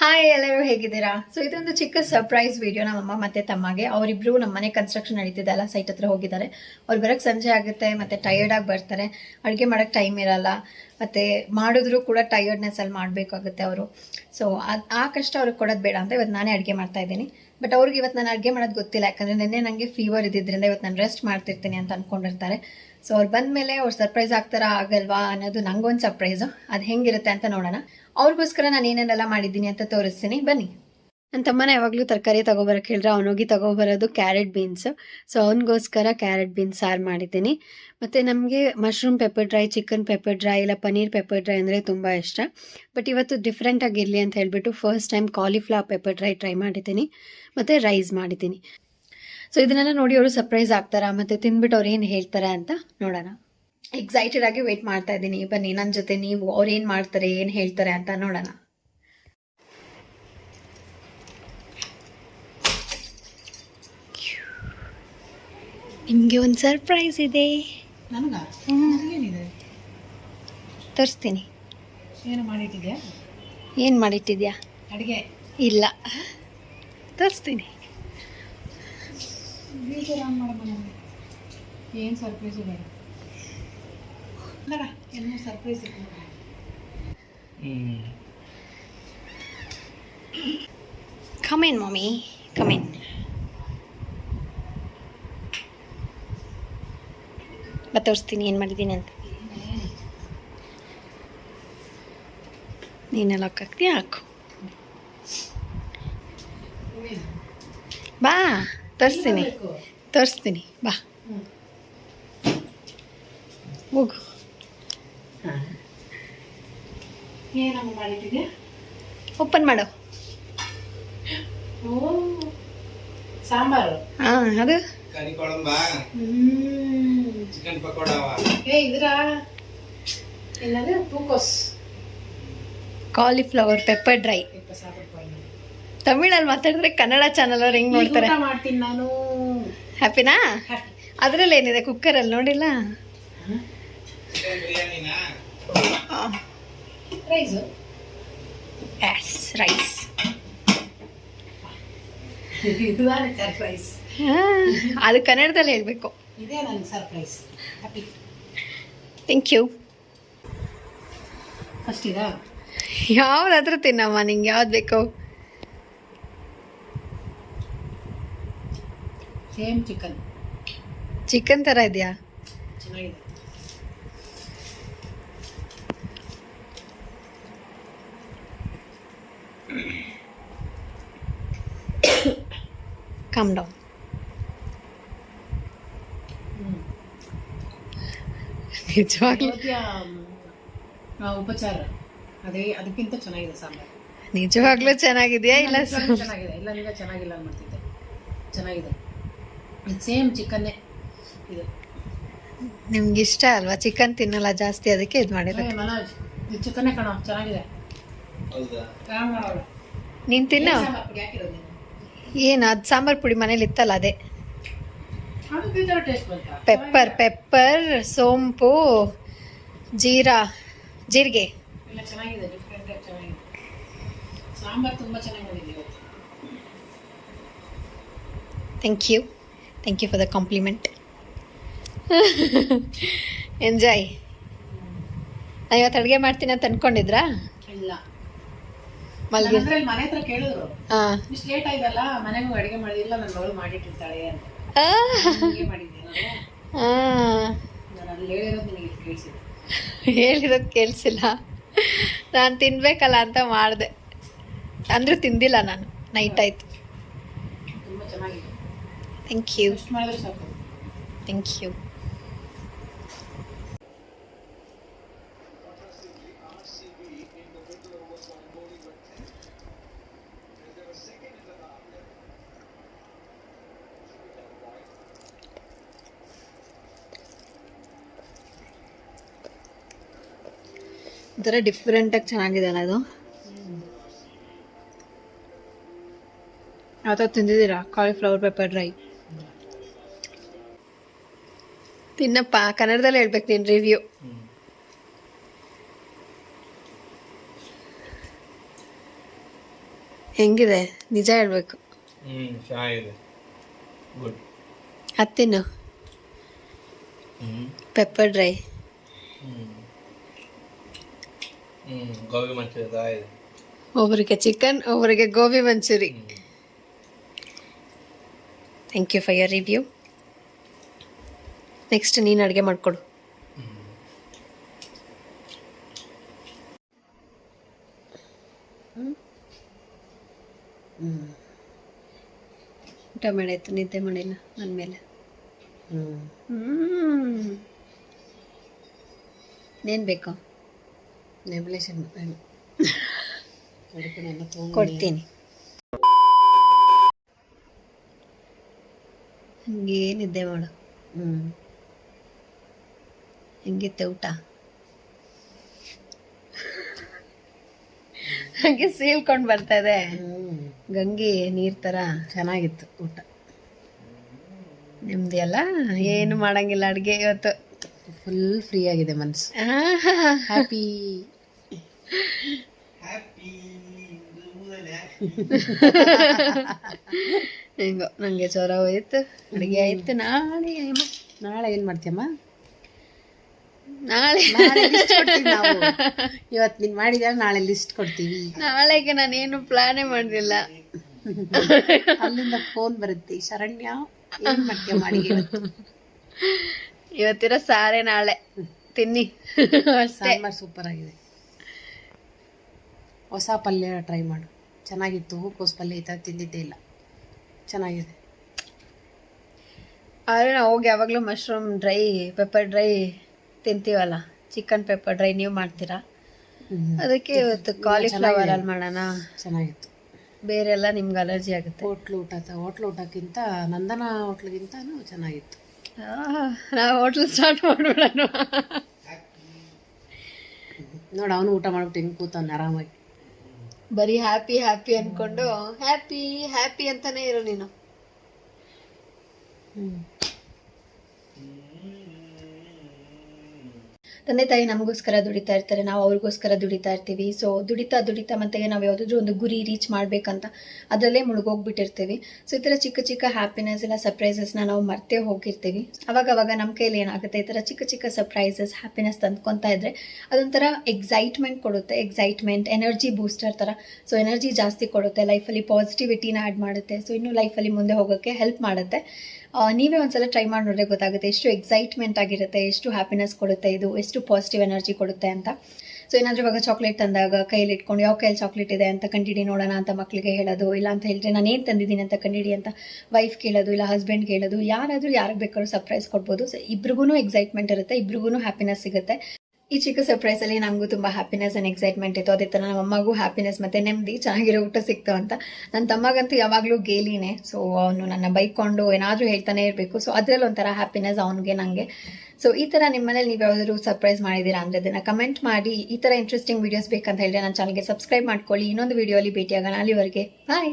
Hi ಎಲ್ಲರೂ ಹೇಗಿದ್ದೀರಾ? So ಇದೊಂದು ಚಿಕ್ಕ ಸರ್ಪ್ರೈಸ್ ವಿಡಿಯೋ ನಮ್ಮಮ್ಮ ಮತ್ತೆ ತಮ್ಮಗೆ. ಅವರಿಬ್ರು ನಮ್ಮ ಮನೆ ಕನ್ಸ್ಟ್ರಕ್ಷನ್ ನಡೀತಿದೆ ಅಲ್ಲ ಸೈಟ್ ಹತ್ರ ಹೋಗಿದ್ದಾರೆ. ಅವ್ರು ಬರೋಕ್ಕೆ ಸಂಜೆ ಆಗುತ್ತೆ, ಮತ್ತೆ ಟಯರ್ಡಾಗಿ ಬರ್ತಾರೆ. ಅಡುಗೆ ಮಾಡೋಕ್ಕೆ ಟೈಮ್ ಇರಲ್ಲ. ಮತ್ತೆ ಮಾಡಿದ್ರು ಕೂಡ ಟಯರ್ಡ್ನೆಸ್ ಅಲ್ಲಿ ಮಾಡಬೇಕಾಗುತ್ತೆ ಅವರು. ಸೊ ಆ ಕಷ್ಟ ಅವ್ರಿಗೆ ಕೊಡೋದು ಬೇಡ ಅಂತ ಇವತ್ತು ನಾನೇ ಅಡುಗೆ ಮಾಡ್ತಾ ಇದ್ದೀನಿ. ಬಟ್ ಅವ್ರಿಗೆ ಇವತ್ತು ನಾನು ಅಡುಗೆ ಮಾಡೋದು ಗೊತ್ತಿಲ್ಲ, ಯಾಕಂದರೆ ನಿನ್ನೆ ನನಗೆ ಫೀವರ್ ಇದ್ದಿದ್ದರಿಂದ ಇವತ್ತು ನಾನು ರೆಸ್ಟ್ ಮಾಡ್ತಿರ್ತೀನಿ ಅಂತ ಅಂದ್ಕೊಂಡಿರ್ತಾರೆ ಸೊ ಅವ್ರು ಬಂದಮೇಲೆ ಅವ್ರು ಸರ್ಪ್ರೈಸ್ ಆಗ್ತಾರಾ ಆಗಲ್ವಾ ಅನ್ನೋದು ನಂಗೊಂದು ಸರ್ಪ್ರೈಸು ಅದು ಹೆಂಗಿರುತ್ತೆ ಅಂತ ನೋಡೋಣ. ಅವ್ರಿಗೋಸ್ಕರ ನಾನು ಏನೇನೆಲ್ಲ ಮಾಡಿದ್ದೀನಿ ಅಂತ ತೋರಿಸ್ತೀನಿ. ಬನ್ನಿ. ನನ್ನ ತಮ್ಮನ ಯಾವಾಗಲೂ ತರಕಾರಿ ತೊಗೊಬರಕ್ಕೆ ಹೇಳಿದ್ರೆ ಅವನೋಗಿ ತಗೋಬರೋದು ಕ್ಯಾರೆಟ್ ಬೀನ್ಸ್ ಸೊ ಅವನಿಗೋಸ್ಕರ ಕ್ಯಾರೆಟ್ ಬೀನ್ಸ್ ಸಾರು ಮಾಡಿದ್ದೀನಿ. ಮತ್ತು ನಮಗೆ mushroom pepper dry chicken pepper dry ಇಲ್ಲ ಪನೀರ್ ಪೆಪ್ಪರ್ ಡ್ರೈ ಅಂದರೆ ತುಂಬ ಇಷ್ಟ. ಬಟ್ ಇವತ್ತು ಡಿಫ್ರೆಂಟಾಗಿರಲಿ ಅಂತ ಹೇಳಿಬಿಟ್ಟು first time cauliflower pepper dry try ಮಾಡಿದ್ದೀನಿ. ಮತ್ತು ರೈಸ್ ಮಾಡಿದ್ದೀನಿ. ಸೊ ಇದನ್ನೆಲ್ಲ ನೋಡಿ ಅವರು ಸರ್ಪ್ರೈಸ್ ಆಗ್ತಾರಾ? ಮತ್ತು ತಿಂದ್ಬಿಟ್ಟು ಅವ್ರು ಏನು ಹೇಳ್ತಾರೆ ಅಂತ ನೋಡೋಣ. ಎಕ್ಸೈಟೆಡ್ ಆಗಿ ವೆಯ್ಟ್ ಮಾಡ್ತಾ ಇದ್ದೀನಿ. ಬನ್ನಿ ನನ್ನ ಜೊತೆ ನೀವು ಅವ್ರು ಏನು ಮಾಡ್ತಾರೆ ಏನು ಹೇಳ್ತಾರೆ ಅಂತ ನೋಡೋಣ. ನಿಮಗೆ ಒಂದು ಸರ್ಪ್ರೈಸ್ ಇದೆ. ತೋರಿಸ್ತೀನಿ. ಏನು ಮಾಡಿಟ್ಟಿದ್ಯಾ? ಏನು ಮಾಡಿಟ್ಟಿದ್ಯಾ? ಅಡುಗೆ. ಇಲ್ಲ. ತೋರಿಸ್ತೀನಿ. ಬೀಜರ್ ಆನ್ ಮಾಡಮ್ಮ ನನಗೆ ಏನು ಸರ್ಪ್ರೈಸು ಬೇಡ ಬೇಡ ಏನೋ ಸರ್ಪ್ರೈಸ್ ಇತ್ತು ಕಮೇನ್ ಮಮ್ಮಿ ಕಮೇನ್ ಮತ್ತೆ ತೋರಿಸ್ತೀನಿ ಏನು ಮಾಡಿದ್ದೀನಿ ಅಂತ ನೀನೆಲ್ಲ ಹಾಕ್ತೀಯ ಹಾಕು ಬಾ ತೋರಿಸ್ತೀನಿ. ತರಿಸ್ತೀನಿ. ಬಾ. ಹೋಗು. ಓಪನ್ ಮಾಡು. ಓ ಸಾಂಬಾರು. ಹಾಂ ಅದು? ಕರಿ ಕೊಳಂಬ. ಚಿಕನ್ ಪಕೋಡವ ಏ ಇದ್ರ? ಏನದು? ಹೂಕೋಸ್ ಕಾಲಿಫ್ಲವರ್ ಪೆಪ್ಪರ್ ಡ್ರೈ ತಮಿಳಲ್ಲಿ ಮಾತಾಡಿದ್ರೆ ಕನ್ನಡ ಚಾನಲ್ ಅವ್ರು ಹೆಂಗ್ ನೋಡ್ತಾರೆ? ಮಾಡ್ತೀನಿ ನಾನು. ಹ್ಯಾಪಿನಾ ಹ್ಯಾಪಿ ಅದ್ರಲ್ಲಿ ಏನಿದೆ? ಕುಕ್ಕರಲ್ಲಿ ನೋಡಿಲ್ಲ? ರೈಸು ಅದು ಕನ್ನಡದಲ್ಲಿ ಹೇಳಬೇಕು. ಸರ್ಪ್ರೈಸ್ ಥ್ಯಾಂಕ್ ಯು ಫಸ್ಟ್ ಇದಾ? ಯಾವ್ದಾದ್ರೂ ತಿನ್ನಮ್ಮ ನಿಂಗೆ ಯಾವ್ದು ಬೇಕು? Same chicken. ಚಿಕನ್ ಥರ ಇದೆಯಾ? ಚೆನ್ನಾಗಿದೆ. ಕಮ್ ಡೌನ್ ನಿಜವಾಗ್ಲೂ. ಉಪಚಾರ. ಅದೇ ಅದಕ್ಕಿಂತ ಚೆನ್ನಾಗಿದೆ ಸಾಂಬಾರು. ನಿಜವಾಗ್ಲೂ ಚೆನ್ನಾಗಿದೆಯಾ ಇಲ್ಲ ಚೆನ್ನಾಗಿದೆ. ಇಲ್ಲ ಚೆನ್ನಾಗಿಲ್ಲ ಅನ್ಬಿಡ್ತಿದ್ದೆ ಚೆನ್ನಾಗಿದೆ. ಇದು ಸೇಮ್ ಚಿಕನ್ನೇ ಇದು. ನಿಮ್ಗೆ ಇಷ್ಟ ಅಲ್ವಾ? ಚಿಕನ್ ತಿನ್ನಲ್ಲ ಜಾಸ್ತಿ ಅದಕ್ಕೆ ಇದು ಮಾಡಿರೋದು. ಏ, ಮನೋಜ್ ಇದು ಚಿಕನ್ನೇ ಕಣೋ ಚೆನ್ನಾಗಿದೆ. ಹೌದಾ. ನೀನು ತಿನ್ನೋ? ಏನ್ ಸಾಂಬಾರ್ ಪುಡಿ ಹಾಕಿರೋದು ನೀನು? ಏನು ಅದು ಸಾಂಬಾರು ಪುಡಿ ಮನೇಲಿ ಇತ್ತಲ್ಲ ಅದೇ. ಟೇಸ್ಟ್ ಬಂತಾ? ಪೆಪ್ಪರ್ ಪೆಪ್ಪರ್ ಸೋಂಪು ಜೀರಾ ಜೀರಿಗೆ. ಇಲ್ಲ ಚೆನ್ನಾಗಿದೆ ಡಿಫ್ರೆಂಟ್ ಆಗಿ ಚೆನ್ನಾಗಿದೆ. ಸಾಂಬಾರ್ ತುಂಬಾ ಚೆನ್ನಾಗಿ ಮಾಡಿದೆ ಇವತ್ತು. Thank you thank you for the compliment enjoy ನಾನು ಇವತ್ತು ಅಡುಗೆ ಮಾಡ್ತೀನಿ ಅಂತ ಅನ್ಕೊಂಡಿದ್ರಾ? ಇಲ್ಲ. ಮಲ್ಗಿ ಮನೆ ಹತ್ರ ಕೇಳಿದ್ರು. ಹಾಂ ಇಷ್ಟು ಲೇಟ್ ಆಯ್ತಲ್ಲ ಮನೆಗೂ ಅಡಿಗೆ ಮಾಡಿದಿಲ್ಲ ನನ್ನ ಮಗಳು ಮಾಡಿಟ್ಟಿರ್ತಾಳೆ ಅಂತ. ಮಾಡಿದ್ದೆ ನಾನು. ಅಲ್ಲಿ ಹೇಳಿರೋದು ನಿನಗೆ ಕೇಳಿಸಿದೆ. ಹೇಳಿರೋದು ಕೇಳಿಸಿಲ್ಲ. ನಾನು ತಿನ್ಬೇಕಲ್ಲ ಅಂತ ಮಾಡಿದೆ. ಅಂದರೂ ತಿಂದಿಲ್ಲ ನಾನು. ನೈಟ್ ಆಯ್ತು. ಥ್ಯಾಂಕ್ ಯು ಥ್ಯಾಂಕ್ ಯು ಒಂಥರ ಡಿಫ್ರೆಂಟಾಗಿ ಚೆನ್ನಾಗಿದೆ ಅಲ್ಲ ಅದು ಯಾವತ್ತಾದ್ರು ತಿಂದಿದ್ದೀರಾ? ಕಾಲಿಫ್ಲವರ್ ಪೆಪ್ಪರ್ ಡ್ರೈ ತಿನ್ನಪ್ಪ ಕನ್ನಡದಲ್ಲಿ ಹೇಳ್ಬೇಕು ನೀನು ರಿವ್ಯೂ. ಹೆಂಗಿದೆ? ನಿಜ ಹೇಳ್ಬೇಕು. ಅತ್ತಿನ್ನು ಪೆಪ್ಪರ್ ಡ್ರೈ ಗೋಬಿ ಮಂಚೂರಿ ಒಬ್ಬರಿಗೆ ಚಿಕನ್ ಒಬ್ಬರಿಗೆ gobi manchurian. Thank you for your review next ನೀನು ಅಡುಗೆ ಮಾಡಿಕೊಡು. ಊಟ ಮಾಡಾಯ್ತು ನಿದ್ದೆ ಮಾಡಿಲ್ಲ ನನ್ನ ಮೇಲೆ. ಏನು ಬೇಕು? ನೆಬಲೇಷನ್ ಕೊಡ್ತೀನಿ. ಹಂಗೆ ನಿದ್ದೆ ಮಾಡು. ಹ್ಞೂ ಹೆಂಗಿತ್ತೆ ಊಟ? ಹಂಗೆ ಸೀಲ್ಕೊಂಡು ಬರ್ತಾ ಇದೆ. ಗಂಗಿ ಗಂಗೆ ನೀರ್ ತರ ಚೆನ್ನಾಗಿತ್ತು ಊಟ. ನಿಮ್ದು ಎಲ್ಲ ಏನು ಮಾಡಂಗಿಲ್ಲ ಅಡ್ಗೆ ಇವತ್ತು. ಫುಲ್ ಫ್ರೀ ಆಗಿದೆ ಮನಸ್ಸು. ಹ್ಯಾಪಿ ಹ್ಯಾಪಿ ಹೆಂಗೋ ನಂಗೆ ಜ್ವರ ಹೋಯ್ತು. ಅಡುಗೆ ಆಯ್ತು. ನಾಳೆ ಅಮ್ಮ. ನಾಳೆ ಏನು ಮಾಡ್ತೀಯಮ್ಮ? ನಾಳೆ. ಇವತ್ತು ನೀನು ಮಾಡಿದ್ರೆ ನಾಳೆ ಲಿಸ್ಟ್ ಕೊಡ್ತೀವಿ. ನಾಳೆಗೆ ನಾನೇನು ಪ್ಲಾನೇ ಮಾಡಿಲ್ಲ ಅಲ್ಲಿಂದ ಫೋನ್ ಬರುತ್ತೆ. ಶರಣ್ಯ ಏನು ಮಾಡ್ತೀಯ ಮಾಡಿ ಇವತ್ತು? ಇವತ್ತಿರೋ ಸಾರೆ ನಾಳೆ. ತಿನ್ನಿ. ಸಾಂಬಾರ್ ಸೂಪರ್ ಆಗಿದೆ. ಹೊಸ ಪಲ್ಯ ಟ್ರೈ ಮಾಡು. ಚೆನ್ನಾಗಿತ್ತು ಹೂಕೋಸ್ ಪಲ್ಯ ಈ ಥರ ತಿಂದಿದ್ದೇ ಇಲ್ಲ. ಚೆನ್ನಾಗಿದೆ. ಆದ್ರೆ ನಾವು ಹೋಗಿ ಯಾವಾಗಲೂ ಮಶ್ರೂಮ್ ಡ್ರೈ ಪೆಪ್ಪರ್ ಡ್ರೈ ತಿಂತೀವಲ್ಲ? ಚಿಕನ್ ಪೆಪ್ಪರ್ ಡ್ರೈ ನೀವು ಮಾಡ್ತೀರಾ? ಅದಕ್ಕೆ ಇವತ್ತು ಕಾಲಿಫ್ಲವರ್ ಅಲ್ಲಿ ಮಾಡೋಣ. ಚೆನ್ನಾಗಿತ್ತು. ಬೇರೆ ಎಲ್ಲ ನಿಮ್ಗೆ ಅಲರ್ಜಿ ಆಗುತ್ತೆ. ಹೋಟ್ಲು ಊಟ ಹೋಟ್ಲು ಊಟಕ್ಕಿಂತ ನಂದನ ಹೋಟ್ಲಿಗಿಂತನೂ ಚೆನ್ನಾಗಿತ್ತು. ನಾವು ಹೋಟ್ಲ್ ಸ್ಟಾರ್ಟ್ ಮಾಡ್ಬಿಡೋಣ. ನೋಡಿ ಅವನು ಊಟ ಮಾಡ್ಬಿಟ್ಟು ಹಿಂಗೆ ಕೂತವ್ನು ಆರಾಮಾಗಿ. ಬರೀ ಹ್ಯಾಪಿ ಹ್ಯಾಪಿ ಅಂದ್ಕೊಂಡು ಹ್ಯಾಪಿ ಹ್ಯಾಪಿ ಅಂತಾನೆ ಇರು ನೀನು. ತಂದೆ ತಾಯಿ ನಮಗೋಸ್ಕರ ದುಡಿತಾ ಇರ್ತಾರೆ, ನಾವು ಅವ್ರಿಗೋಸ್ಕರ ದುಡಿತಾ ಇರ್ತೀವಿ. ಸೊ ದುಡಿತಾ ದುಡಿತಾ ಮತ್ತೆ ನಾವು ಯಾವುದಾದ್ರೂ ಒಂದು ಗುರಿ ರೀಚ್ ಮಾಡಬೇಕಂತ ಅದರಲ್ಲೇ ಮುಳುಗೋಗ್ಬಿಟ್ಟಿರ್ತೀವಿ. ಸೊ ಈ ಥರ ಚಿಕ್ಕ ಚಿಕ್ಕ ಹ್ಯಾಪಿನೆಸ್ ಎಲ್ಲ ಸರ್ಪ್ರೈಸಸ್ನ ನಾವು ಮರ್ತೇ ಹೋಗಿರ್ತೀವಿ. ಅವಾಗ ಅವಾಗ ನಮ್ಮ ಕೈಯಲ್ಲಿ ಏನಾಗುತ್ತೆ, ಈ ಥರ ಚಿಕ್ಕ ಚಿಕ್ಕ ಸರ್ಪ್ರೈಸಸ್ ಹ್ಯಾಪಿನೆಸ್ ತಂದ್ಕೊತಾ ಇದ್ರೆ ಅದೊಂಥರ ಎಕ್ಸೈಟ್ಮೆಂಟ್ ಕೊಡುತ್ತೆ. ಎಕ್ಸೈಟ್ಮೆಂಟ್ ಎನರ್ಜಿ ಬೂಸ್ಟರ್ ಥರ. ಸೊ ಎನರ್ಜಿ ಜಾಸ್ತಿ ಕೊಡುತ್ತೆ. ಲೈಫಲ್ಲಿ ಪಾಸಿಟಿವಿಟಿನ ಆ್ಯಡ್ ಮಾಡುತ್ತೆ. ಸೊ ಇನ್ನೂ ಲೈಫಲ್ಲಿ ಮುಂದೆ ಹೋಗೋಕ್ಕೆ ಹೆಲ್ಪ್ ಮಾಡುತ್ತೆ. ನೀವೇ ಒಂದ್ಸಲ ಟ್ರೈ ಮಾಡಿ ಗೊತ್ತಾಗುತ್ತೆ ಎಷ್ಟು ಎಕ್ಸೈಟ್ಮೆಂಟ್ ಆಗಿರುತ್ತೆ, ಎಷ್ಟು ಹ್ಯಾಪಿನೆಸ್ ಕೊಡುತ್ತೆ ಇದು, ಎಷ್ಟು ಪಾಸಿಟಿವ್ ಎನರ್ಜಿ ಕೊಡುತ್ತೆ ಅಂತ. ಸೊ ಏನಾದರೂ ಇವಾಗ ಚಾಕ್ಲೇಟ್ ತಂದಾಗ ಕೈಯಲ್ಲಿ ಇಟ್ಕೊಂಡು ಯಾವ ಕೈಯಲ್ಲಿ ಚಾಕ್ಲೇಟ್ ಇದೆ ಅಂತ ಕಂಡಿಡಿ ನೋಡೋಣ ಅಂತ ಮಕ್ಕಳಿಗೆ ಹೇಳೋದು, ಇಲ್ಲ ಅಂತ ಹೇಳಿದ್ರೆ ನಾನು ಏನು ತಂದಿದ್ದೀನಿ ಅಂತ ಕಂಡಿಡಿ ಅಂತ ವೈಫ್ ಕೇಳೋದು, ಇಲ್ಲ ಹಸ್ಬೆಂಡ್ ಕೇಳೋದು, ಯಾರಾದರೂ ಯಾರಿಗೆ ಬೇಕಾದ್ರೂ ಸರ್ಪ್ರೈಸ್ ಕೊಡ್ಬೋದು. ಸೊ ಇಬ್ರಿಗೂ ಎಕ್ಸೈಟ್ಮೆಂಟ್ ಇರುತ್ತೆ ಇಬ್ರಿಗೂ ಹ್ಯಾಪಿನೆಸ್ ಸಿಗುತ್ತೆ. ಈ ಚಿಕ್ಕ ಸರ್ಪ್ರೈಸ್ ಅಲ್ಲಿ ನಮಗೂ ತುಂಬಾ ಹ್ಯಾಪಿನೆಸ್ ಅಂಡ್ ಎಕ್ಸೈಟ್ಮೆಂಟ್ ಇತ್ತು. ಅದೇ ತರ ನಮ್ಮ ಅಮ್ಮಗೂ ಹ್ಯಾಪಿನೆಸ್ ಮತ್ತೆ ನೆಮ್ಮದಿ, ಚೆನ್ನಾಗಿರೋ ಊಟ ಸಿಕ್ತು ಅಂತ. ನನ್ನ ತಮ್ಮಗಂತೂ ಯಾವಾಗಲೂ ಗೇಲಿನೇ. ಸೊ ಅವನು ನನ್ನ ಬೈಕೊಂಡು ಏನಾದರೂ ಹೇಳ್ತಾನೆ ಇರಬೇಕು. ಸೊ ಅದ್ರಲ್ಲಿ ಒಂಥರ ಹ್ಯಾಪಿನೆಸ್ ಅವನಿಗೆ ನನಗೆ ಸೊ ಈ ಥರ ನಿಮ್ಮನೇಲಿ ನೀವು ಯಾವ್ದಾದ್ರು ಸರ್ಪ್ರೈಸ್ ಮಾಡಿದ್ದೀರಾ ಅಂದರೆ ಅದನ್ನು ಕಮೆಂಟ್ ಮಾಡಿ. ಈ ಥರ ಇಂಟ್ರೆಸ್ಟಿಂಗ್ ವೀಡಿಯೋಸ್ ಬೇಕಂತ ಹೇಳಿದ್ರೆ ನನ್ನ ಚಾನಲ್ಗೆ ಸಬ್ಸ್ಕ್ರೈಬ್ ಮಾಡ್ಕೊಳ್ಳಿ. ಇನ್ನೊಂದು ವೀಡಿಯೋಲಿ ಭೇಟಿಯಾಗೋಣ. ಅಲ್ಲಿವರೆಗೆ. ಬಾಯ್